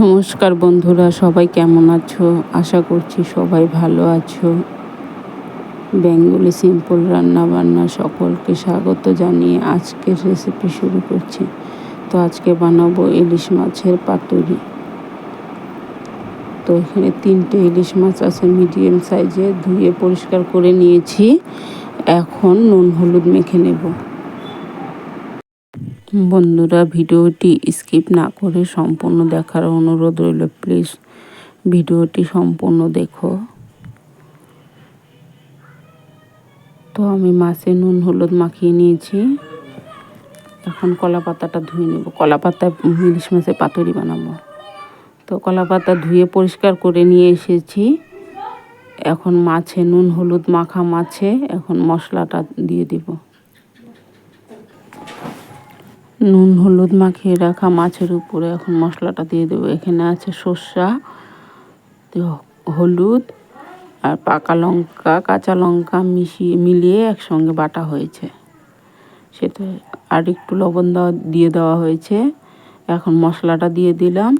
নমস্কার বন্ধুরা, সবাই কেমন আছো? আশা করছি সবাই ভালো আছো। বেঙ্গলি সিম্পল রান্না বান্না সকলকে স্বাগত জানিয়ে আজকের রেসিপি শুরু করছি। তো আজকে বানাবো ইলিশ মাছের পাতুরি। তো এখানে তিনটে ইলিশ মাছ আছে মিডিয়াম সাইজে ধুয়ে পরিষ্কার করে নিয়েছি। এখন নুন হলুদ মেখে নেব। বন্ধুরা, ভিডিওটি স্কিপ না করে সম্পূর্ণ দেখার অনুরোধ রইল, প্লিজ ভিডিওটি সম্পূর্ণ দেখো। তো আমি মাছে নুন, হলুদ মাখিয়ে নিয়েছি। এখন কলা পাতাটা ধুয়ে নেব। কলা পাতা, ইলিশ মাছের পাতুরি বানাবো। তো কলা পাতা ধুয়ে পরিষ্কার করে নিয়ে এসেছি। এখন মাছে নুন, হলুদ মাখা মাছে, এখন মশলাটা দিয়ে দিব। নুন হলুদ মাখিয়ে রাখা মাছের উপরে এখন মশলাটা দিয়ে দেবো। এখানে আছে সর্ষা হলুদ আর পাকা লঙ্কা, কাঁচা লঙ্কা মিশিয়ে, মিলিয়ে একসঙ্গে বাটা হয়েছে। সেটা আর একটু লবণ দেওয়া, দিয়ে দেওয়া হয়েছে। এখন মশলাটা দিয়ে দিলাম।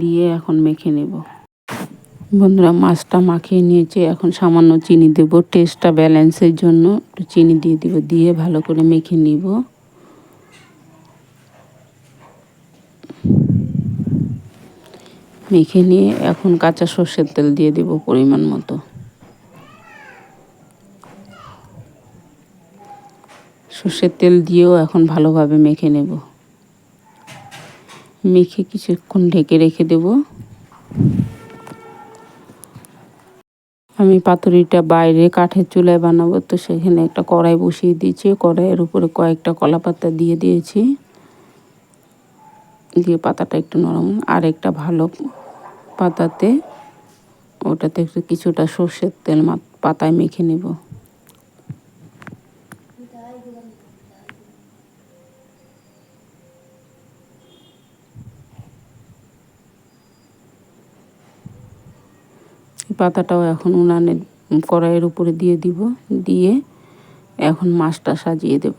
দিয়ে এখন মেখে নেব। বন্ধুরা, মাছটা মাখিয়ে নিয়েছে। এখন সামান্য চিনি দেব। টেস্টটা ব্যালেন্সের জন্য একটু চিনি দিয়ে দিব, দিয়ে ভালো করে মেখে নিব। মেখে নিয়ে এখন কাঁচা সর্ষের তেল দিয়ে দেব পরিমাণ মতো। সর্ষের তেল দিয়েও এখন ভালোভাবে মেখে নেব। মেখে কিছুক্ষণ ঢেকে রেখে দেবো। আমি পাতুরিটা বাইরে কাঠের চুলায় বানাবো, তো সেখানে একটা কড়াই বসিয়ে দিয়েছি। কড়াইয়ের উপরে কয়েকটা কলা পাতা দিয়ে দিয়েছি। দিয়ে পাতাটা একটু নরম। আর একটা ভালো পাতাতে ওটাতে একটু কিছুটা সর্ষের তেল পাতায় মেখে নেব। পাতাটাও এখন উনানের কড়াইয়ের উপরে দিয়ে দিব, দিয়ে এখন মাছটা সাজিয়ে দেব।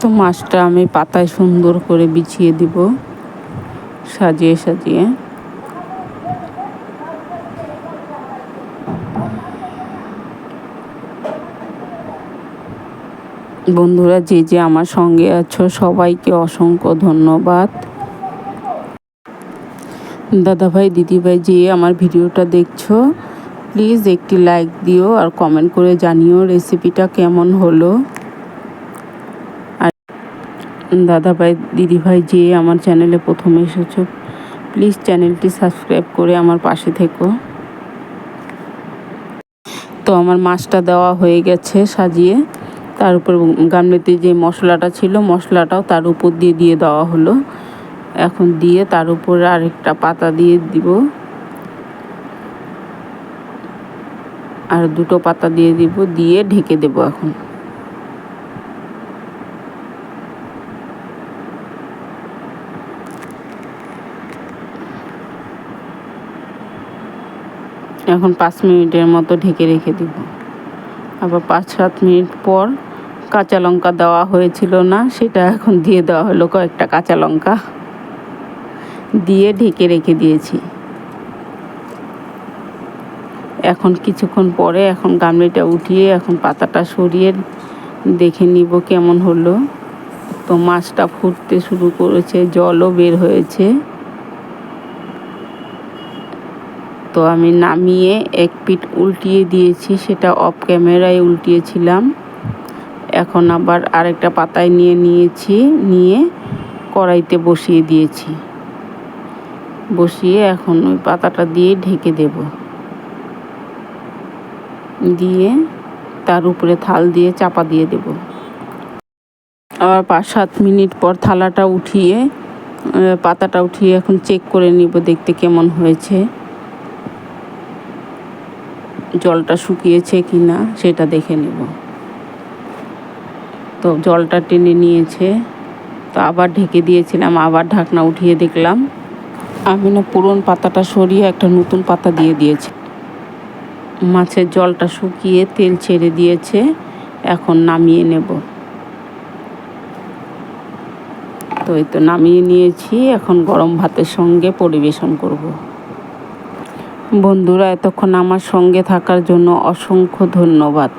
তো মাছটা আমি পাতায় সুন্দর করে বিছিয়ে দিব, সাজিয়ে সাজিয়ে। বন্ধুরা, যে যে আমার সঙ্গে আছো, সবাইকে অসংখ্য ধন্যবাদ। দাদাভাই, দিদিভাই, যে আমার ভিডিওটা দেখছ, প্লিজ একটি লাইক দিও আর কমেন্ট করে জানিও রেসিপিটা কেমন হলো। আর দাদাভাই, দিদিভাই, যে আমার চ্যানেলে প্রথমে এসেছ, প্লিজ চ্যানেলটি সাবস্ক্রাইব করে আমার পাশে থেকো। তো আমার মাছটা দেওয়া হয়ে গেছে সাজিয়ে। তার উপর গামলিতে যে মশলাটা ছিল, মশলাটাও তার উপর দিয়ে দিয়ে দেওয়া হলো। এখন দিয়ে তার উপরে আরেকটা পাতা দিয়ে দিব। আর দুটো পাতা দিয়ে দিব, দিয়ে ঢেকে দেব এখন। এখন পাঁচ মিনিটের মতো ঢেকে রেখে দিব। আবার পাঁচ সাত মিনিট পর কাঁচা লঙ্কা দেওয়া হয়েছিল না, সেটা এখন দিয়ে দেওয়া হলো কয়েকটা কাঁচা লঙ্কা। দিয়ে ঢেকে রেখে দিয়েছি। এখন কিছুক্ষণ পরে এখন গামলিটা উঠিয়ে এখন পাতাটা সরিয়ে দেখে নিব কেমন হলো। তো মাছটা ফুটতে শুরু করেছে, জলও বের হয়েছে। তো আমি নামিয়ে এক পিঠ উল্টিয়ে দিয়েছি, সেটা অফ ক্যামেরায় উল্টিয়েছিলাম। এখন আবার আরেকটা পাতায় নিয়ে নিয়েছি, নিয়ে কড়াইতে বসিয়ে দিয়েছি। বসিয়ে এখন ওই পাতাটা দিয়ে ঢেকে দেব। দিয়ে তার উপরে থাল দিয়ে চাপা দিয়ে দেব। আবার পাঁচ সাত মিনিট পর থালাটা উঠিয়ে পাতাটা উঠিয়ে এখন চেক করে নিব দেখতে কেমন হয়েছে। জলটা শুকিয়েছে কি না সেটা দেখে নেব। তো জলটা টেনে নিয়েছে। তো আবার ঢেকে দিয়েছিলাম, আবার ঢাকনা উঠিয়ে দেখলাম। আমি না পুরন পাতাটা সরিয়ে একটা নতুন পাতা দিয়ে দিয়েছি। মাছের জলটা শুকিয়ে তেল ছেড়ে দিয়েছে, এখন নামিয়ে নেব। তো এই তো নামিয়ে নিয়েছি, এখন গরম ভাতের সঙ্গে পরিবেশন করব। বন্ধুরা, এতক্ষণ আমার সঙ্গে থাকার জন্য অসংখ্য ধন্যবাদ।